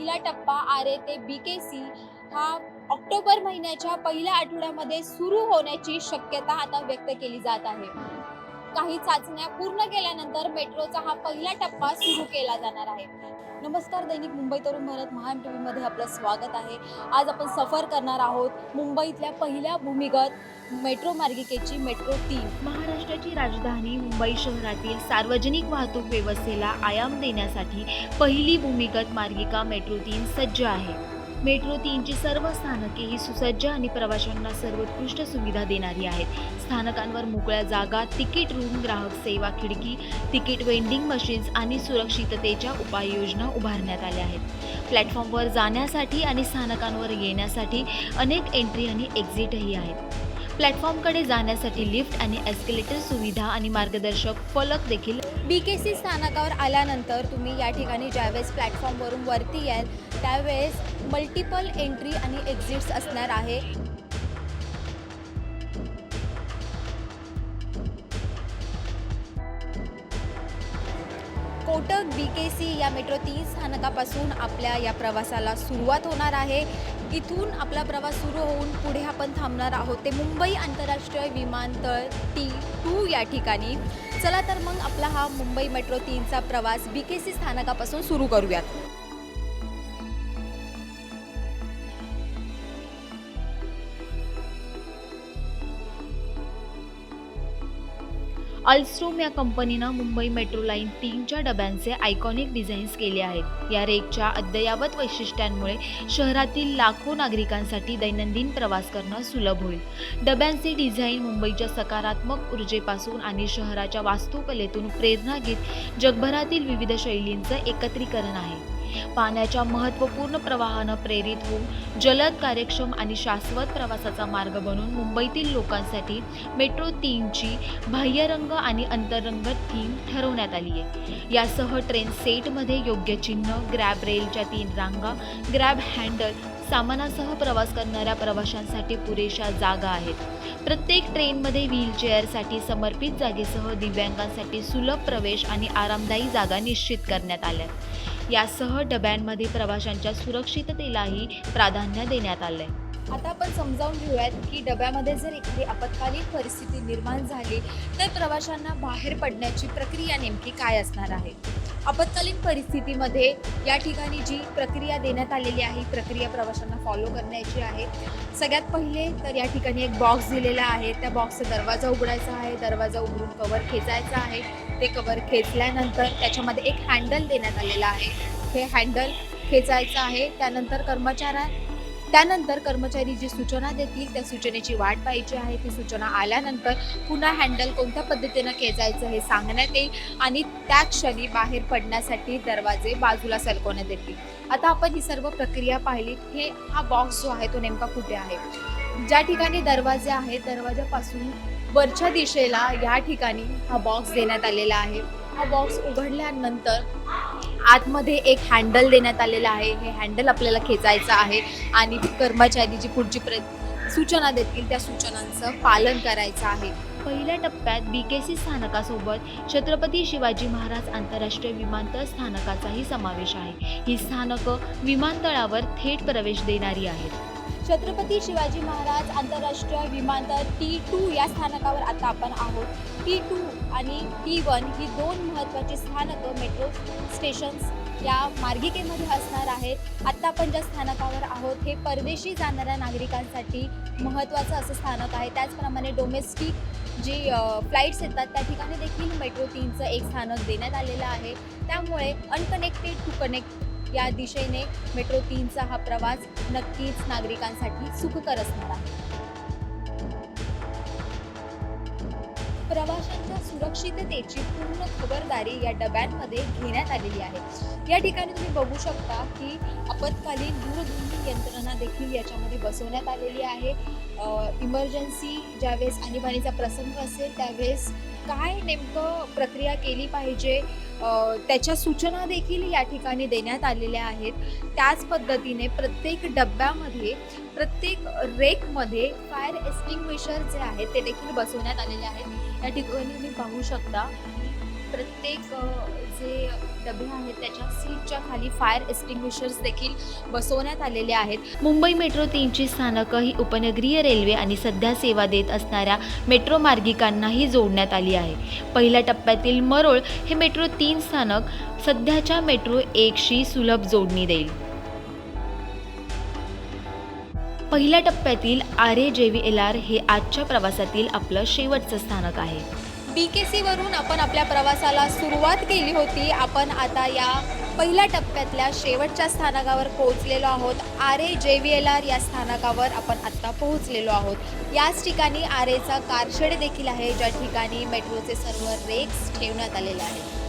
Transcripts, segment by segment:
पहिला टप्पा आरे ते बी के सी हा ऑक्टोबर महिन्याच्या पहिल्या आठवड्यामध्ये सुरू होण्याची शक्यता आता व्यक्त केली जात आहे. काही चाचण्या पूर्ण केल्यानंतर मेट्रोचा हा पहिला टप्पा सुरू केला जाणार आहे. नमस्कार दैनिक मुंबई तरुण भारत महा टी व्हीमध्ये आपलं स्वागत आहे. आज आपण सफर करणार आहोत मुंबईतल्या पहिल्या भूमिगत मेट्रो मार्गिकेची मेट्रो तीन महाराष्ट्राची राजधानी मुंबई शहरातील सार्वजनिक वाहतूक व्यवस्थेला आयाम देण्यासाठी पहिली भूमिगत मार्गिका मेट्रो तीन सज्ज आहे. मेट्रो तीनची सर्व स्थानके ही सुसज्ज आणि प्रवाशांना सर्वोत्कृष्ट सुविधा देणारी आहेत. स्थानकांवर मोकळ्या जागा तिकीट रूम ग्राहक सेवा खिडकी तिकीट वेंडिंग मशीन्स आणि सुरक्षिततेच्या उपाययोजना उभारण्यात आल्या आहेत. प्लॅटफॉर्मवर जाण्यासाठी आणि स्थानकांवर येण्यासाठी अनेक एंट्री आणि एक्झिटही आहेत. प्लॅटफॉर्मकडे जाण्यासाठी लिफ्ट आणि एस्केलेटर सुविधा आणि मार्गदर्शक फलक देखील बी के सी स्थानकावर आल्यानंतर तुम्ही या ठिकाणी ज्यावेळेस प्लॅटफॉर्मवरून वरती याल त्यावेळेस मल्टिपल एंट्री आणि एक्झिट्स असणार आहे. कोटक बी के सी या मेट्रो तीन स्थानकापासून आपल्या या प्रवासाला सुरुवात होणार आहे. इथून आपला प्रवास सुरू होऊन पुढे आपण थांबणार आहोत. ते मुंबई आंतरराष्ट्रीय विमानतळ टी टू या ठिकाणी. चला तर मग आपला हा मुंबई मेट्रो तीनचा प्रवास बी के सी स्थानकापासून सुरू करूयात. अल्स्ट्रोम या कंपनीनं मुंबई मेट्रो लाईन तीनच्या डब्यांचे आयकॉनिक डिझाईन्स केले आहेत. या रेकच्या अद्ययावत वैशिष्ट्यांमुळे शहरातील लाखो नागरिकांसाठी दैनंदिन प्रवास करणं सुलभ होईल. डब्यांचे डिझाईन मुंबईच्या सकारात्मक ऊर्जेपासून आणि शहराच्या वास्तुकलेतून प्रेरणा घेत जगभरातील विविध शैलींचं एकत्रीकरण आहे. पाण्याच्या महत्त्वपूर्ण प्रवाहानं प्रेरित होऊन जलद कार्यक्षम आणि शाश्वत प्रवासाचा मार्ग बनून मुंबईतील लोकांसाठी मेट्रो तीनची बाह्यरंग आणि अंतरंग थीम ठरवण्यात आली आहे. यासह ट्रेन सेटमध्ये योग्य चिन्ह ग्रॅब रेलच्या तीन रांगा ग्रॅब हँडल सामानासह प्रवास करणाऱ्या प्रवाशांसाठी पुरेशा जागा आहेत. प्रत्येक ट्रेनमध्ये व्हीलचेअरसाठी समर्पित जागेसह दिव्यांगांसाठी सुलभ प्रवेश आणि आरामदायी जागा निश्चित करण्यात आल्या. यासह डब्यांमध्ये प्रवाशांच्या सुरक्षिततेलाही प्राधान्य देण्यात आलंय. आता आपण समजावून घेऊयात की डब्यामध्ये जर एखादी आपत्कालीन परिस्थिती निर्माण झाली तर प्रवाशांना बाहेर पडण्याची प्रक्रिया नेमकी काय असणार आहे? आपत्कालीन परिस्थितीमध्ये या ठिकाणी जी प्रक्रिया देण्यात आलेली आहे प्रक्रिया प्रवाशांना फॉलो करण्याची आहे. सगळ्यात पहिले तर या ठिकाणी एक बॉक्स दिलेला आहे. त्या बॉक्सचा दरवाजा उघडायचा आहे. दरवाजा उघडून कवर खेचायचा आहे. ते कवर खेचल्यानंतर त्याच्यामध्ये एक हँडल देण्यात आलेलं आहे. हे हँडल खेचायचं आहे. त्यानंतर कर्मचाऱ्या त्यानंतर कर्मचारी जी सूचना देतील त्या सूचनेची वाट पाहिजे आहे. ती सूचना आल्यानंतर पुन्हा हँडल कोणत्या पद्धतीनं खेचायचं हे सांगण्यात येईल आणि त्या क्षणी बाहेर पडण्यासाठी दरवाजे बाजूला सरकवण्यात येतील. आता आपण ही सर्व प्रक्रिया पाहिली. हे हा बॉक्स जो आहे तो नेमका कुठे आहे? ज्या ठिकाणी दरवाजे आहेत दरवाजापासून वरच्या दिशेला या ठिकाणी हा बॉक्स देण्यात आलेला आहे. हा बॉक्स उघडल्यानंतर आतमध्ये एक हँडल देण्यात आलेलं आहे. हे हँडल आपल्याला खेचायचं आहे आणि कर्मचारी जी पुढची प्र सूचना देतील त्या सूचनांचं पालन करायचं आहे. पहिल्या टप्प्यात बी के सी स्थानकासोबत छत्रपती शिवाजी महाराज आंतरराष्ट्रीय विमानतळ स्थानकाचाही समावेश आहे. ही स्थानकं विमानतळावर थेट प्रवेश देणारी आहेत. छत्रपती शिवाजी महाराज आंतरराष्ट्रीय विमानतळ टी टू या स्थानकावर आता आपण आहोत. टी टू आणि टी वन ही दोन महत्त्वाची स्थानकं मेट्रो स्टेशन्स या मार्गिकेमध्ये असणार आहेत. आत्ता आपण ज्या स्थानकावर आहोत हे परदेशी जाणाऱ्या नागरिकांसाठी महत्त्वाचं असं स्थानक आहे. त्याचप्रमाणे डोमेस्टिक जी फ्लाईट्स येतात त्या ठिकाणी देखील मेट्रो तीनचं एक स्थानक देण्यात आलेलं आहे. त्यामुळे अनकनेक्टेड टू कनेक्ट या दिशेने मेट्रो तीनचा हा प्रवास नक्कीच नागरिकांसाठी सुखकर असणार आहे. प्रवाशांच्या सुरक्षिततेची पूर्ण खबरदारी या डब्यांमध्ये घेण्यात आलेली आहे. या ठिकाणी तुम्ही बघू शकता की आपत्कालीन दूरध्वनी यंत्रणा देखील याच्यामध्ये बसवण्यात आलेली आहे. इमर्जन्सी ज्यावेळेस आणीबाणीचा प्रसंग असेल त्यावेळेस काय नेमकं प्रक्रिया केली पाहिजे? त्याच्या सूचना देखील या ठिकाणी देण्यात आलेल्या आहेत. त्याच पद्धतीने प्रत्येक डब्यामध्ये प्रत्येक रेकमध्ये फायर एक्स्टिंग्विशर जे आहेत ते देखील बसवण्यात आलेले आहेत. या ठिकाणी तुम्ही पाहू शकता. प्रत्येक जे डबे आहेत त्याच्या सीटच्या खाली फायर एक्स्टिंग्विशर्स देखील बसवण्यात आलेले आहेत. मुंबई मेट्रो तीनची स्थानकं ही उपनगरीय रेल्वे आणि सध्या सेवा देत असणाऱ्या मेट्रो मार्गिकांनाही जोडण्यात आली आहे. पहिल्या टप्प्यातील मरोळ हे मेट्रो तीन स्थानक सध्याच्या मेट्रो एकशी सुलभ जोडणी देईल. पहिल्या टप्प्यातील आर ए जे व्ही एल आर हे आजच्या प्रवासातील आपलं शेवटचं स्थानक आहे. बी के सीवरून आपण आपल्या प्रवासाला सुरुवात केली होती. आपण आता या पहिल्या टप्प्यातल्या शेवटच्या स्थानकावर पोहोचलेलो आहोत. आर ए जे व्ही एल आर या स्थानकावर आपण आत्ता पोहोचलेलो आहोत. याच ठिकाणी आर एचा कारशेड देखील आहे. ज्या ठिकाणी मेट्रोचे सर्व रेक्स ठेवण्यात आलेले आहेत.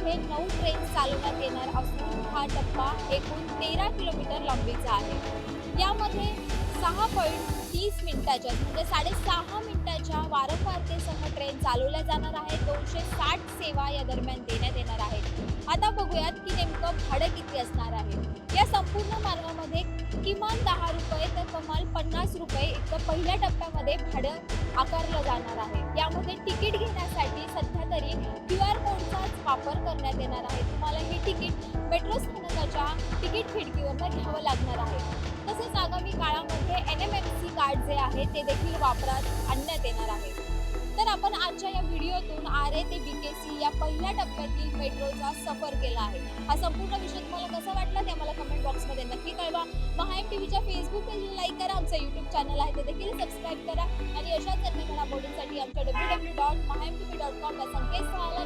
मध्ये नऊ ट्रेन चालवण्यात येणार असून हा टप्पा एकूण तेरा किलोमीटर लांबीचा आहे. यामध्ये सहा पॉईंट तीस मिनिटाच्या म्हणजे साडेसहा मिनिटाच्या वारंवारतेसह ट्रेन चालवल्या जाणार आहेत. दोनशे साठ सेवा या दरम्यान देण्यात येणार आहेत. आता बघूयात की नेमकं भाडं किती असणार आहे. या संपूर्ण मार्गामध्ये किमान दहा रुपये तर कमाल पन्नास रुपये इतकं पहिल्या टप्प्यामध्ये भाडं आकारलं जाणार आहे. यामध्ये तिकीट घेण्यासाठी सध्या तरी क्यू आर कोडचाच वापर करण्यात येणार आहे. तुम्हाला हे तिकीट मेट्रो स्थानकाच्या तिकीट खिडकीवरनं घ्यावं लागणार आहे. तसेच आगामी काळामध्ये N M M C card जे आहे ते देखील वापरात आणण्यात येणार आहे. तर आपण आजच्या या व्हिडिओतून आर ए ते बी के सी या पहिल्या टप्प्यातील मेट्रोचा सफर केला आहे. हा संपूर्ण विषय तुम्हाला कसा वाटला ते आम्हाला कमेंट बॉक्समध्ये नक्की कळवा. महाएम टीव्हीच्या फेसबुक पेजला लाईक करा. आमचं यूट्यूब चॅनल आहे. ते देखील सबस्क्राईब करा. आणि अशाच अन्य घडामोडींसाठी आमच्या W W dot Maha M T V dot com या संकेतस्थळाला